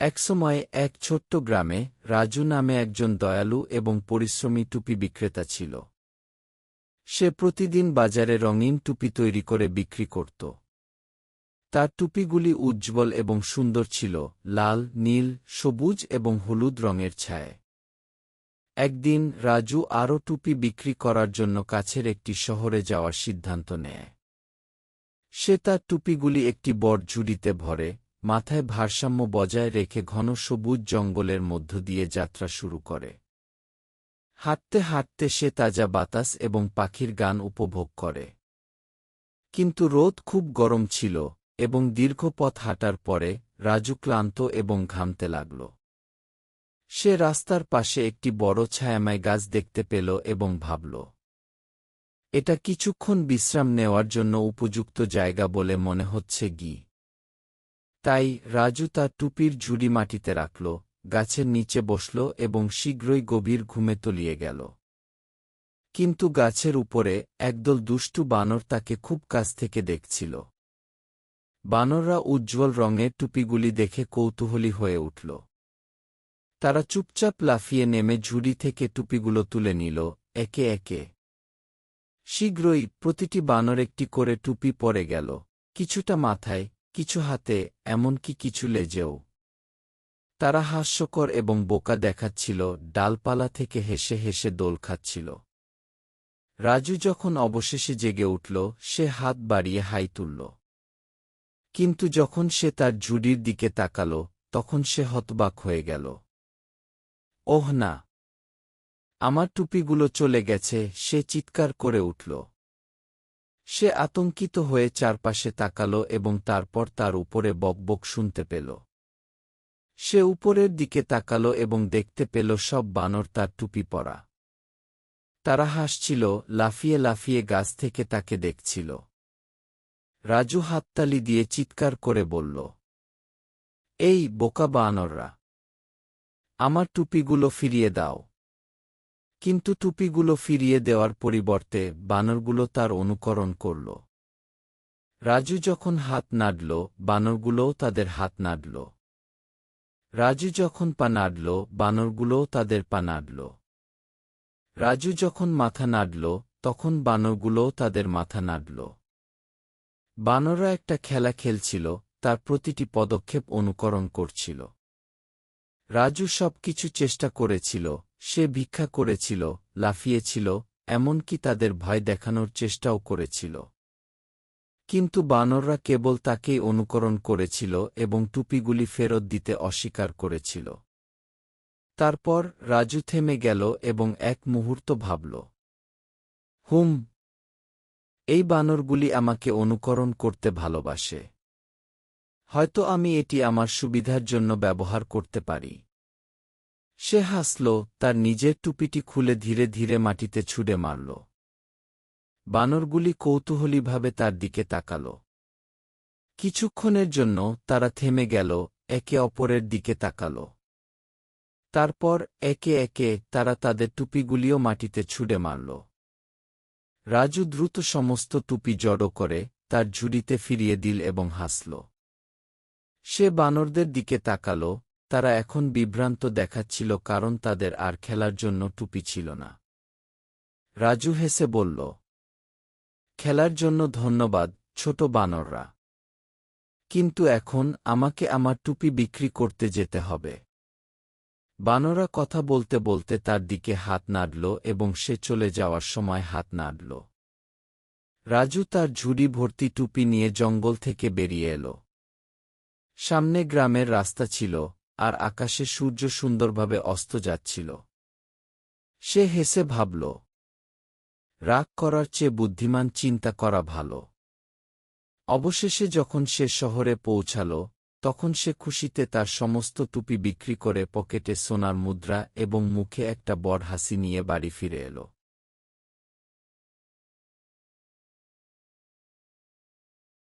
একসময় এক ছোট্ট গ্রামে রাজু নামে একজন দয়ালু এবং পরিশ্রমী টুপি বিক্রেতা ছিল। সে প্রতিদিন বাজারে রঙিন টুপি তৈরি করে বিক্রি করত। তার টুপিগুলি উজ্জ্বল এবং সুন্দর ছিল, লাল, নীল, সবুজ এবং হলুদ রঙের ছায়। একদিন রাজু আরও টুপি বিক্রি করার জন্য কাছের একটি শহরে যাওয়ার সিদ্ধান্ত নেয়। সে তার টুপিগুলি একটি বড় ঝুড়িতে ভরে মাথায় ভারসাম্য বজায় রেখে ঘন সবুজ জঙ্গলের মধ্য দিয়ে যাত্রা শুরু করে। হাঁটতে হাঁটতে সে তাজা বাতাস এবং পাখির গান উপভোগ করে। কিন্তু রোদ খুব গরম ছিল এবং দীর্ঘ পথ হাঁটার পরে রাজু ক্লান্ত এবং ঘামতে লাগল। সে রাস্তার পাশে একটি বড় ছায়ামায় গাছ দেখতে পেল এবং ভাবল, এটা কিছুক্ষণ বিশ্রাম নেওয়ার জন্য উপযুক্ত জায়গা বলে মনে হচ্ছে গি। তাই রাজু তার টুপির ঝুড়ি মাটিতে রাখল, গাছের নিচে বসল এবং শীঘ্রই গভীর ঘুমে তলিয়ে গেল। কিন্তু গাছের উপরে একদল দুষ্টু বানর তাকে খুব কাছ থেকে দেখছিল। বানররা উজ্জ্বল রঙের টুপিগুলি দেখে কৌতূহলী হয়ে উঠল। তারা চুপচাপ লাফিয়ে নেমে ঝুড়ি থেকে টুপিগুলো তুলে নিল, একে একে। শীঘ্রই প্রতিটি বানর একটি করে টুপি পরে গেল, কিছুটা মাথায় কিছু হাতে, এমনকি কিছু লেজেও। তারা হাস্যকর এবং বোকা দেখাচ্ছিল, ডালপালা থেকে হেসে হেসে দোল খাচ্ছিল। রাজু যখন অবশেষে জেগে উঠল, সে হাত বাড়িয়ে হাই তুলল। কিন্তু যখন সে তার ঝুড়ির দিকে তাকাল, তখন সে হতবাক হয়ে গেল। ওহ না! আমার টুপিগুলো চলে গেছে, সে চিৎকার করে উঠল। সে আতঙ্কিত হয়ে চারপাশে তাকাল এবং তারপর তার উপরে বকবক শুনতে পেল। সে উপরের দিকে তাকাল এবং দেখতে পেল সব বানর তার টুপি পরা। তারা হাসছিল, লাফিয়ে লাফিয়ে গাছ থেকে তাকে দেখছিল। রাজু হাততালি দিয়ে চিৎকার করে বলল, এই বোকা বানররা, আমার টুপিগুলো ফিরিয়ে দাও। কিন্তু টুপিগুলো ফিরিয়ে দেওয়ার পরিবর্তে বানরগুলো তার অনুকরণ করল। রাজু যখন হাত নাড়ল, বানরগুলোও তাদের হাত নাড়ল। রাজু যখন পা নাড়ল, বানরগুলোও তাদের পা নাড়ল। রাজু যখন মাথা নাড়ল, তখন বানরগুলোও তাদের মাথা নাড়ল। বানররা একটা খেলা খেলছিল, তার প্রতিটি পদক্ষেপ অনুকরণ করছিল। রাজু সব কিছু চেষ্টা করেছিল সে ভিক্ষা করেছিল, লাফিয়েছিল, এমনকি তাদের ভয় দেখানোর চেষ্টাও করেছিল। কিন্তু বানররা কেবল তাকেই অনুকরণ করেছিল এবং টুপিগুলি ফেরত দিতে অস্বীকার করেছিল। তারপর রাজু থেমে গেল এবং এক মুহূর্ত ভাবল, হুম, এই বানরগুলি আমাকে অনুকরণ করতে ভালোবাসে। হয়তো আমি এটি আমার সুবিধার জন্য ব্যবহার করতে পারি। সে হাসল, তার নিজের টুপিটি খুলে ধীরে ধীরে মাটিতে ছুড়ে মারল। বানরগুলি কৌতূহলীভাবে তার দিকে তাকাল। কিছুক্ষণের জন্য তারা থেমে গেল, একে অপরের দিকে তাকাল। তারপর একে একে তারা তাদের টুপিগুলিও মাটিতে ছুড়ে মারল। রাজু দ্রুত সমস্ত টুপি জড়ো করে তার ঝুড়িতে ফিরিয়ে দিল এবং হাসল। সে বানরদের দিকে তাকাল তারা এখন বিভ্রান্ত দেখাচ্ছিল কারণ তাদের আর খেলার জন্য টুপি ছিল না। রাজু হেসে বলল, খেলার জন্য ধন্যবাদ, ছোট বানররা। কিন্তু এখন আমাকে আমার টুপি বিক্রি করতে যেতে হবে বানরা কথা বলতে বলতে তার দিকে হাত নাড়ল এবং সে চলে যাওয়ার সময় হাত নাড়ল। রাজু তার ঝুড়ি ভর্তি টুপি নিয়ে জঙ্গল থেকে বেরিয়ে এল। সামনে গ্রামের রাস্তা ছিল আর আকাশে সূর্য সুন্দরভাবে অস্ত যাচ্ছিল। সে হেসে ভাবল, রাগ করার চেয়ে বুদ্ধিমান চিন্তা করা ভালো। অবশেষে যখন সে শহরে পৌঁছাল, তখন সে খুশিতে তার সমস্ত টুপি বিক্রি করে পকেটে সোনার মুদ্রা এবং মুখে একটা বড় হাসি নিয়ে বাড়ি ফিরে এল।